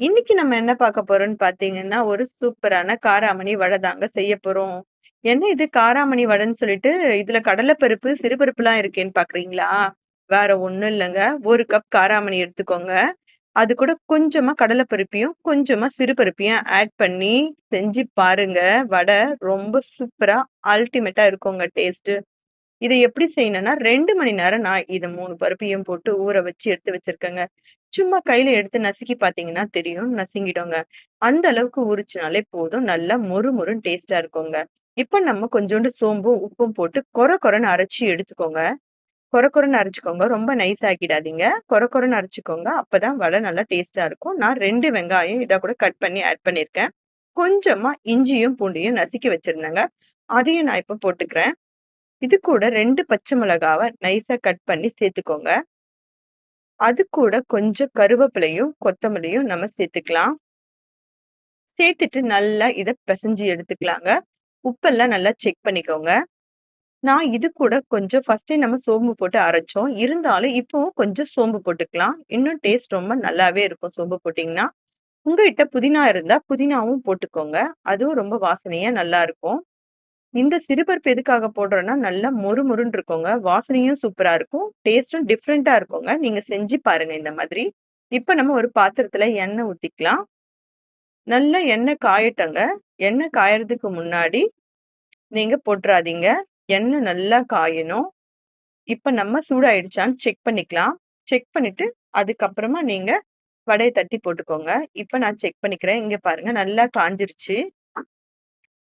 இன்னைக்கு நம்ம என்ன பார்க்க போறோம்னு பார்த்தீங்கன்னா, ஒரு சூப்பரான காராமணி வடை தாங்க செய்ய போறோம். என்ன இது காராமணி வடைன்னு சொல்லிட்டு, இதுல கடலைப்பருப்பு, சிறுபருப்புலாம் இருக்கேன்னு பார்க்குறீங்களா? வேற ஒண்ணும் இல்லைங்க ஒரு கப் காராமணி எடுத்துக்கோங்க. அது கூட கொஞ்சமா கடலைப்பருப்பையும், கொஞ்சமா சிறுபருப்பையும் ஆட் பண்ணி செஞ்சு பாருங்க. வடை ரொம்ப சூப்பரா அல்டிமேட்டா இருக்குங்க டேஸ்ட்டு. இதை எப்படி செய்யணும்னா, ரெண்டு மணி நேரம் நான் இதை மூணு பருப்பையும் போட்டு ஊற வச்சு எடுத்து வச்சிருக்கேங்க. சும்மா கையில எடுத்து நசுக்கி பாத்தீங்கன்னா தெரியும். நசுங்கிடுங்க. அந்த அளவுக்கு ஊறுச்சுனாலே போதும். நல்லா மொறு மொறுன்னு டேஸ்டா இருக்குங்க. இப்ப நம்ம கொஞ்சோண்டு சோம்பும், உப்பும் போட்டு கொர கொரன்னு அரைச்சி எடுத்துக்கோங்க. கொர கொரன்னு அரைச்சிக்கோங்க ரொம்ப நைஸ் ஆக்கிடாதீங்க. கொர கொரன்னு அரைச்சிக்கோங்க அப்பதான் வடை நல்லா டேஸ்டா இருக்கும். நான் ரெண்டு வெங்காயம் இதை கூட கட் பண்ணி ஆட் பண்ணியிருக்கேன். கொஞ்சமா இஞ்சியும், பூண்டையும் நசுக்கி வச்சிருந்தேங்க. அதையும் நான் இப்ப போட்டுக்கிறேன். இது கூட 2 பச்சை மிளகாவ நைஸா கட் பண்ணி சேர்த்துக்கோங்க. அது கூட கொஞ்சம் கருவேப்பிலையும், கொத்தமல்லியும் நம்ம சேர்த்துக்கலாம். சேர்த்துட்டு நல்லா இத பிசைஞ்சு எடுத்துக்கலாங்க. உப்பெல்லாம் நல்லா செக் பண்ணிக்கோங்க. நான் இது கூட கொஞ்சம் ஃபர்ஸ்ட்டே நம்ம சோம்பு போட்டு அரைச்சோம். இருந்தாலும் இப்பவும் கொஞ்சம் சோம்பு போட்டுக்கலாம். இன்னும் டேஸ்ட் ரொம்ப நல்லாவே இருக்கும் சோம்பு போட்டீங்கன்னா. உங்ககிட்ட புதினா இருந்தா புதினாவும் போட்டுக்கோங்க. அதுவும் ரொம்ப வாசனையா நல்லா இருக்கும். இந்த சிறுபருப்பு எதுக்காக போடுறோம்னா, நல்லா மொறு மொறுன்னு இருக்குங்க. வாசனையும் சூப்பரா இருக்கும். டேஸ்ட்டும் டிஃப்ரெண்டா இருக்குங்க. நீங்க செஞ்சு பாருங்க இந்த மாதிரி. இப்ப நம்ம ஒரு பாத்திரத்துல எண்ணெய் ஊத்திக்கலாம். நல்லா எண்ணெய் காயட்டங்க எண்ணெய் காயறதுக்கு முன்னாடி நீங்க போட்டுறாதீங்க. எண்ணெய் நல்லா காயணும். இப்ப நம்ம சூடாயிடுச்சான்னு செக் பண்ணிக்கலாம். செக் பண்ணிட்டு அதுக்கப்புறமா நீங்க வடையை தட்டி போட்டுக்கோங்க. இப்ப நான் செக் பண்ணிக்கிறேன். இங்க பாருங்க நல்லா காஞ்சிருச்சு.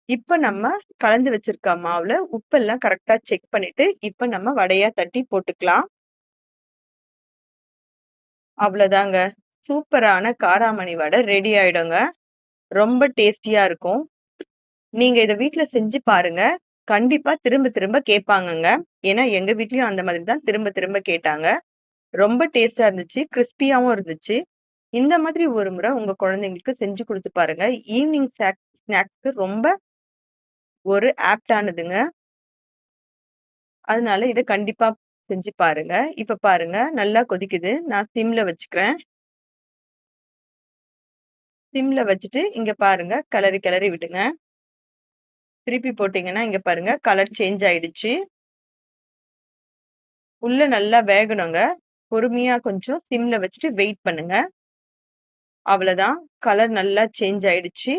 இப்ப நம்ம கலந்து வச்சிருக்க மாவுல உப்பெல்லாம் கரெக்டா செக் பண்ணிட்டு, இப்ப நம்ம வடையா தட்டி போட்டுக்கலாம். அவ்வளோதாங்க. சூப்பரான காராமணி வடை ரெடி ஆயிடுங்க. ரொம்ப டேஸ்டியா இருக்கும். நீங்க இதை வீட்டுல செஞ்சு பாருங்க. கண்டிப்பா திரும்ப திரும்ப கேட்பாங்கங்க. ஏன்னா எங்க வீட்லயும் அந்த மாதிரி தான் திரும்ப திரும்ப கேட்டாங்க. ரொம்ப டேஸ்டா இருந்துச்சு. கிறிஸ்பியாவும் இருந்துச்சு. இந்த மாதிரி ஒரு முறை உங்க குழந்தைங்களுக்கு செஞ்சு கொடுத்து பாருங்க. ஈவினிங் ஸ்நாக் ஸ்நாக்ஸ்க்கு ரொம்ப ஒரு ஆப்ட்டானதுங்க. அதனால இதை கண்டிப்பா செஞ்சு பாருங்க. இப்ப பாருங்க நல்லா கொதிக்குது. நான் சிம்ல வச்சுக்கிறேன். சிம்ல வச்சுட்டு இங்க பாருங்க கிளறி கிளறி விடுங்க. திருப்பி போட்டீங்கன்னா, இங்க பாருங்க கலர் சேஞ்ச் ஆயிடுச்சு. உள்ள நல்லா வேகணுங்க. பொறுமையா கொஞ்சம் சிம்ல வச்சுட்டு வெயிட் பண்ணுங்க. அவ்வளதான். கலர் நல்லா சேஞ்ச் ஆயிடுச்சு.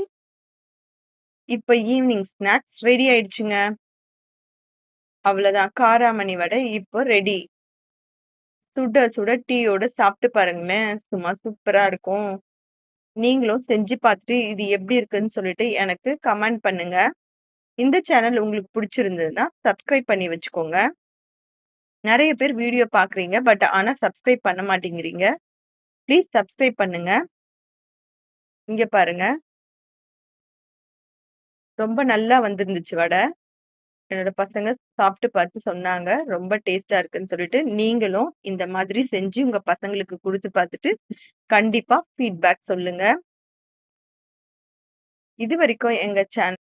இப்ப ஈவினிங் ஸ்நாக்ஸ் ரெடி ஆயிடுச்சுங்க. அவ்வளவுதான் காராமணி வடை இப்போ ரெடி. சுட சுட டீயோட சாப்பிட்டு பாருங்களேன். சும்மா சூப்பரா இருக்கும். நீங்களும் செஞ்சு பார்த்துட்டு இது எப்படி இருக்குன்னு சொல்லிட்டு எனக்கு கமெண்ட் பண்ணுங்க. இந்த சேனல் உங்களுக்கு பிடிச்சிருந்ததுன்னா, சப்ஸ்கிரைப் பண்ணி வச்சுக்கோங்க. நிறைய பேர் வீடியோ பார்க்குறீங்க. பட் ஆனா சப்ஸ்கிரைப் பண்ண மாட்டேங்கிறீங்க. ப்ளீஸ் சப்ஸ்கிரைப் பண்ணுங்க. இங்க பாருங்க. ரொம்ப நல்லா வந்திருந்துச்சு வடை. என்னோட பசங்க சாப்பிட்டு பார்த்து சொன்னாங்க. ரொம்ப டேஸ்டா இருக்குன்னு சொல்லிட்டு, நீங்களும் இந்த மாதிரி செஞ்சு உங்க பசங்களுக்கு குடுத்து பார்த்துட்டு, கண்டிப்பா ஃபீட்பேக் சொல்லுங்க. இது வரைக்கும் எங்க சேனல்